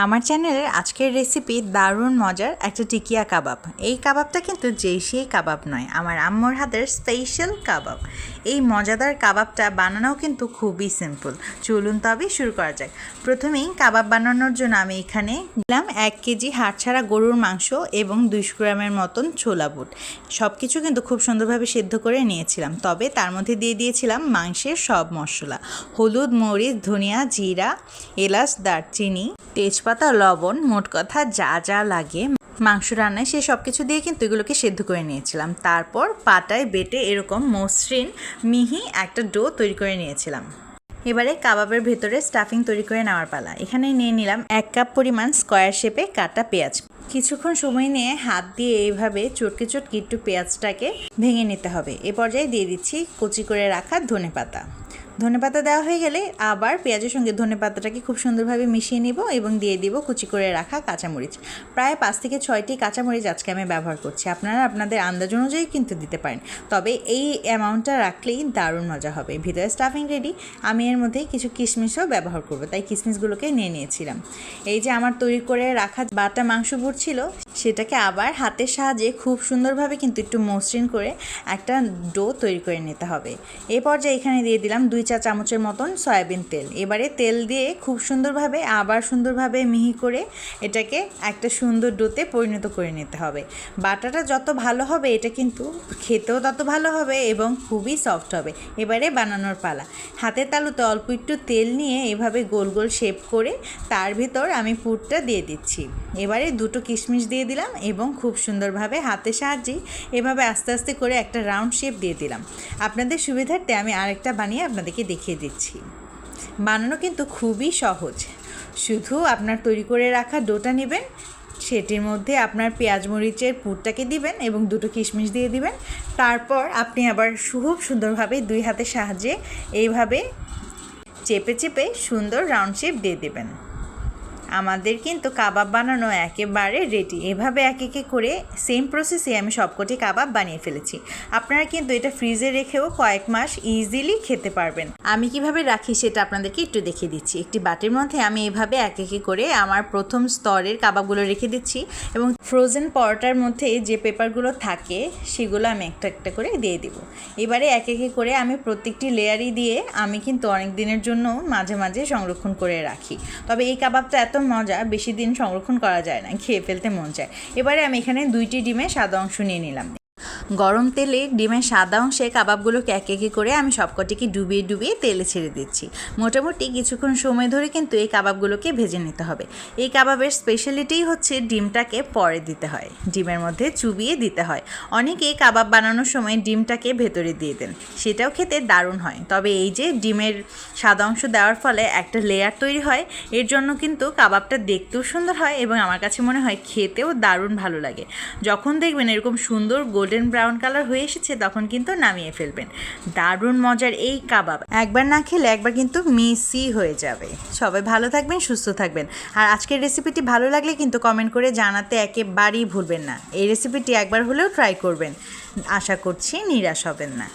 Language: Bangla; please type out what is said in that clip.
আমার চ্যানেলের আজকের রেসিপি দারুণ মজার একটা টিকিয়া কাবাব। এই কাবাবটা কিন্তু যেই সেই কাবাব নয়, আমার আম্মুর হাতের স্পেশাল কাবাব। এই মজাদার কাবাবটা বানানোও কিন্তু খুবই সিম্পল চলুন তবে শুরু করা যাক। প্রথমেই কাবাব বানানোর জন্য আমি এখানে দিলাম এক কেজি হাড়ছাড়া গরুর মাংস এবং দুইশো গ্রামের মতন ছোলা বুট। সব কিছু কিন্তু খুব সুন্দরভাবে সেদ্ধ করে নিয়েছিলাম, তবে তার মধ্যে দিয়ে দিয়েছিলাম মাংসের সব মশলা। হলুদ, মরিচ, ধনিয়া, জিরা, এলাচ, দারচিনি তেজপাতা, লবণ, মোট কথা যা যা লাগে। মাংস রান্নায় সে সব কিছু দিয়ে কিন্তু এগুলোকে সেদ্ধ করে নিয়েছিলাম। তারপর পাটায় বেটে এরকম মসৃণ মিহি একটা ডো তৈরি করে নিয়েছিলাম। এবারে কাবাবের ভেতরে স্টাফিং তৈরি করে নেওয়ার পালা। এখানে নিয়ে নিলাম এক কাপ পরিমাণ স্কোয়ার শেপে কাটা পেঁয়াজ। কিছুক্ষণ সময় নিয়ে হাত দিয়ে এইভাবে চটকে চটকে একটু পেঁয়াজটাকে ভেঙে নিতে হবে। এ পর্যায়ে দিয়ে দিচ্ছি কুচি করে রাখা ধনে পাতা ধনেপাতা দেওয়া হয়ে গেলে আবার পেঁয়াজের সঙ্গে ধনেপাতাটাকে খুব সুন্দরভাবে মিশিয়ে নিব এবং দিয়ে দিব কুচি করে রাখা কাঁচামরিচ। প্রায় পাঁচ থেকে ছয়টি কাঁচামরিচ আজকে আমি ব্যবহার করছি। আপনারা আপনাদের আন্দাজ অনুযায়ী কিন্তু দিতে পারেন। তবে এই অ্যামাউন্টটা রাখলেই দারুণ মজা হবে। ভিতরে স্টাফিং রেডি আমি এর মধ্যে কিছু কিশমিশও ব্যবহার করব। তাই কিশমিশগুলোকে নিয়ে নিয়েছিলাম। এই যে আমার তৈরি করে রাখা বাটা মাংস বুট ছিল সেটাকে আবার হাতের সাহায্যে খুব সুন্দরভাবে কিন্তু একটু মসৃণ করে একটা ডো তৈরি করে নিতে হবে। এই পর্যায়ে এখানে দিয়ে দিলাম দুই চা চামচের মতন সয়াবিন তেল। এবারে তেল দিয়ে খুব সুন্দরভাবে, আবার সুন্দরভাবে মিহি করে এটাকে একটা সুন্দর ডোতে পরিণত করে নিতে হবে। বাটাটা যত ভালো হবে, এটা কিন্তু খেতেও তত ভালো হবে এবং খুবই সফট হবে। এবারে বানানোর পালা। হাতের তালুতে অল্প একটু তেল নিয়ে এভাবে গোল গোল শেপ করে তার ভিতর আমি পুরটা দিয়ে দিচ্ছি। এবারে দুটো কিশমিশ দিয়ে দিলাম এবং খুব সুন্দরভাবে হাতের সাহায্যে এভাবে আস্তে আস্তে করে একটা রাউন্ড শেপ দিয়ে দিলাম। আপনাদের সুবিধার্থে আমি আরেকটা বানিয়ে আপনাদেরকে দেখিয়ে দিচ্ছি। বানানো কিন্তু খুবই সহজ। শুধু আপনার তৈরি করে রাখা ডোটা নেবেন, সেটির মধ্যে আপনার পেঁয়াজ মরিচের পুরটাকে দিবেন এবং দুটো কিশমিশ দিয়ে দিবেন। তারপর আপনি আবার খুব সুন্দরভাবে দুই হাতের সাহায্যে এইভাবে চেপে চেপে সুন্দর রাউন্ড শেপ দিয়ে দেবেন। আমাদের কিন্তু কাবাব বানানো একেবারে রেডি এভাবে এক একে করে সেম প্রসেসে আমি সবকটি কাবাব বানিয়ে ফেলেছি। আপনারা কিন্তু এটা ফ্রিজে রেখেও কয়েক মাস ইজিলি খেতে পারবেন। আমি কীভাবে রাখি সেটা আপনাদেরকে একটু দেখিয়ে দিচ্ছি। একটি বাটির মধ্যে আমি এভাবে এক একে করে আমার প্রথম স্তরের কাবাবগুলো রেখে দিচ্ছি এবং ফ্রোজেন পরোটার মধ্যে যে পেপারগুলো থাকে, সেগুলো আমি একটা একটা করে দিয়ে দিব। এবারে এক একে করে আমি প্রত্যেকটি লেয়ারই দিয়ে আমি কিন্তু অনেক দিনের জন্য মাঝে মাঝে সংরক্ষণ করে রাখি। তবে এই কাবাবটা এত মজা, বেশি দিন সংরক্ষণ করা যায় না, খেয়ে ফেলতে মন চায়। এবারে আমি এখানে দুইটি ডিমের সাদা অংশ নিয়ে নিলাম। গরম তেলে ডিমের সাদা অংশে কাবাবগুলোকে এক একে করে আমি সবকটিকে ডুবিয়ে ডুবিয়ে তেলে ছেড়ে দিচ্ছি। মোটামুটি কিছুক্ষণ সময় ধরে কিন্তু এই কাবাবগুলোকে ভেজে নিতে হবে। এই কাবাবের স্পেশালিটিই হচ্ছে ডিমটাকে পরে দিতে হয়, ডিমের মধ্যে চুবিয়ে দিতে হয়। অনেকে কাবাব বানানোর সময় ডিমটাকে ভেতরে দিয়ে দেন, সেটাও খেতে দারুণ হয়। তবে এই যে ডিমের সাদা অংশ দেওয়ার ফলে একটা লেয়ার তৈরি হয়, এর জন্য কিন্তু কাবাবটা দেখতেও সুন্দর হয় এবং আমার কাছে মনে হয় খেতেও দারুণ ভালো লাগে। যখন দেখবেন এরকম সুন্দর গোল্ডেন ব্রাউন কালার হয়ে এসেছে, তখন কিন্তু নামিয়ে ফেলবেন। দারুণ মজার এই কাবাব। একবার না খেলে একবার কিন্তু মিসি হয়ে যাবে। সবাই ভালো থাকবেন, সুস্থ থাকবেন। আর আজকের রেসিপিটি ভালো লাগলে কিন্তু কমেন্ট করে জানাতে একেবারেই ভুলবেন না। এই রেসিপিটি একবার হলেও ট্রাই করবেন। আশা করছি নিরাশ হবেন না।